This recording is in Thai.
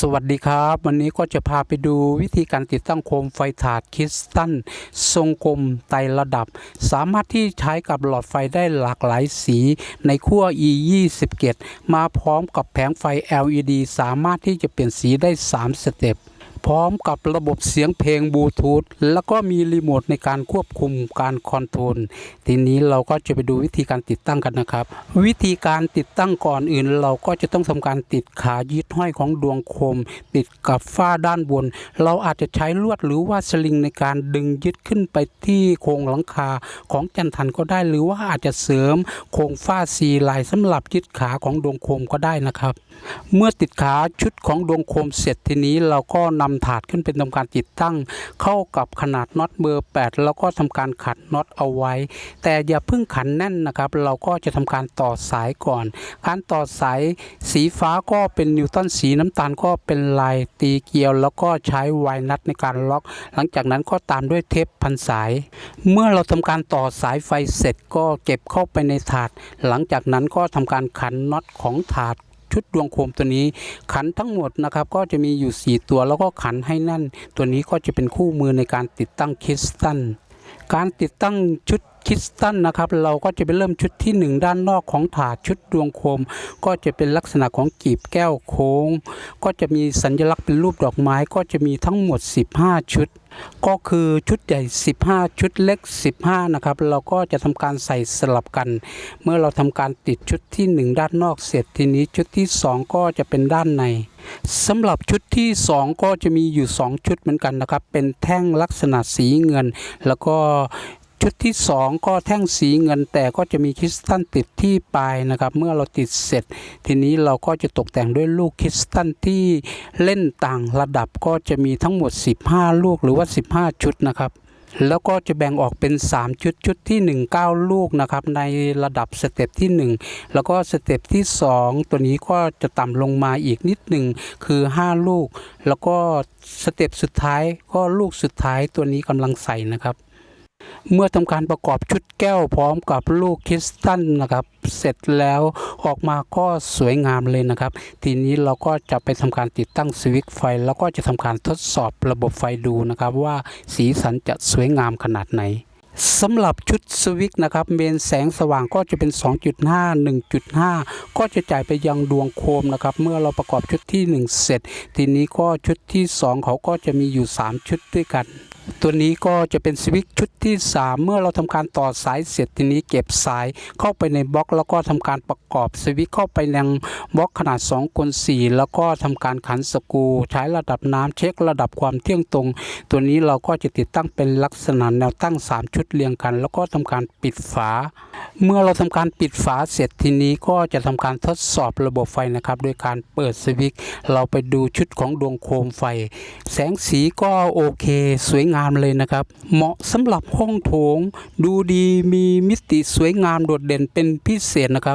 สวัสดีครับ วันนี้ก็จะพาไปดูวิธีการติดตั้งโคมไฟถาดคริสตัลทรงกลมไตระดับ สามารถที่ใช้กับหลอดไฟได้หลากหลายสีในขั้ว E 2 7มาพร้อมกับแผงไฟ LED สามารถที่จะเปลี่ยนสีได้ 3 สเต็ป พร้อมกับระบบเสียงเพลงบลูทูธแล้วก็มีรีโมทในการควบคุมการคอนโทรลทีนี้เราก็จะไปดูวิธีการติดตั้งกันนะครับ วิธีการติดตั้งก่อนอื่น เราก็จะต้องทำการติดขายึดห้อยของดวงโคม ติดกับฝ้าด้านบน เราอาจจะใช้ลวดหรือว่าสลิงในการดึงยึดขึ้นไปที่โครงหลังคาของจันทันก็ได้ หรือว่าอาจจะเสริมโครงฝ้าซีลายสำหรับยึดขาของดวงโคมก็ได้นะครับ เมื่อติดขาชุดของดวงโคมเสร็จทีนี้เราก็นำถาดขึ้นเป็นทำการติดตั้ง เข้ากับขนาดน็อตเบอร์ 8 แล้วก็ทำการขัดน็อตเอาไว้ แต่อย่าเพิ่งขันแน่นนะครับ เราก็จะทำการต่อสายก่อน การต่อสายสีฟ้าก็เป็นนิวตันสีน้ำตาลก็เป็นลายตีเกลียว แล้วก็ใช้ไวนัทในการล็อก หลังจากนั้นก็ตามด้วยเทปพันสาย เมื่อเราทำการต่อสายไฟเสร็จก็เก็บเข้าไปในถาด หลังจากนั้นก็ทำการขันน็อตของถาด ชุดดวงโคมตัวนี้ ขันทั้งหมดนะครับก็จะมีอยู่ 4 ตัวแล้วก็ขันให้นั่น ตัวนี้ก็จะเป็นคู่มือในการติดตั้งคริสตัลการติดตั้งชุด คริสตัลนะครับเราก็จะไปเริ่มชุดที่ 1 ด้านนอกของถาดชุดดวงโคม ก็จะเป็นลักษณะของกีบแก้วโค้ง ก็จะมีสัญลักษณ์เป็นรูปดอกไม้ก็จะมีทั้งหมด 15 ชุด ก็คือชุดใหญ่ 15 ชุดเล็ก 15 นะครับ เราก็จะทำการใส่สลับกัน เมื่อเราทำการติดชุดที่ 1 ด้านนอกเสร็จทีนี้ชุดที่ 2 ก็จะเป็นด้านในสำหรับชุดที่ 2 ก็จะมีอยู่ 2 ชุดเหมือนกันนะครับ เป็นแท่งลักษณะสีเงิน แล้วก็ ชุดที่ 2 ก็แท่งสีเงินแต่ก็จะมีคริสตัลติดที่ปลายนะครับ เมื่อเราติดเสร็จ ทีนี้เราก็จะตกแต่งด้วยลูกคริสตัลที่เล่นต่างระดับก็จะมีทั้งหมด 15 ลูกหรือว่า 15 ชุดนะครับแล้วก็จะแบ่งออกเป็น 3 ชุดชุดที่ 1 9 ลูกนะครับในระดับสเต็ปที่ 1 แล้วก็สเต็ปที่ 2 ตัวนี้ก็จะต่ำลงมาอีกนิดหนึ่งคือ 5 ลูก แล้วก็สเต็ปสุดท้ายก็ลูกสุดท้ายตัวนี้กำลังใส่นะครับ เมื่อทำการประกอบชุดแก้วพร้อมกับลูกคริสตัลนะครับ เสร็จแล้วออกมาก็สวยงามเลยนะครับ ทีนี้เราก็จะไปทำการติดตั้งสวิตช์ไฟ แล้วก็จะทำการทดสอบระบบไฟดูนะครับ ว่าสีสันจะสวยงามขนาดไหนสำหรับชุดสวิตช์นะครับเมนแสงสว่างก็จะเป็น 2.5 1.5 ก็จะจ่ายไปยังดวงโคมนะครับ เมื่อเราประกอบชุดที่ 1 เสร็จ ทีนี้ก็ชุดที่ 2 เขาก็จะมีอยู่ 3 ชุดด้วยกัน ตัวนี้ก็จะเป็นสวิตช์ชุดที่ 3 เมื่อเราทำการต่อสายเสร็จทีนี้เก็บสายเข้าไปในบล็อก แล้วก็ทำการประกอบสวิตช์เข้าไปยังบล็อกขนาด2คูณ4แล้วก็ทำการขันสกรูใช้ระดับน้ำเช็คระดับความเที่ยงตรง ตัวนี้เราก็จะติดตั้งเป็นลักษณะแนวตั้ง 3 ชุดเรียงกัน แล้วก็ทำการปิดฝา เมื่อเราทำการปิดฝาเสร็จทีนี้ก็จะทำการทดสอบระบบไฟนะครับโดยการเปิดสวิตช์เราไปดูชุดของดวงโคมไฟ แสงสีก็โอเค สวยงามามเลยนะครับ เหมาะสำหรับห้องโถง ดูดีมีมิติสวยงามโดดเด่นเป็นพิเศษนะครับ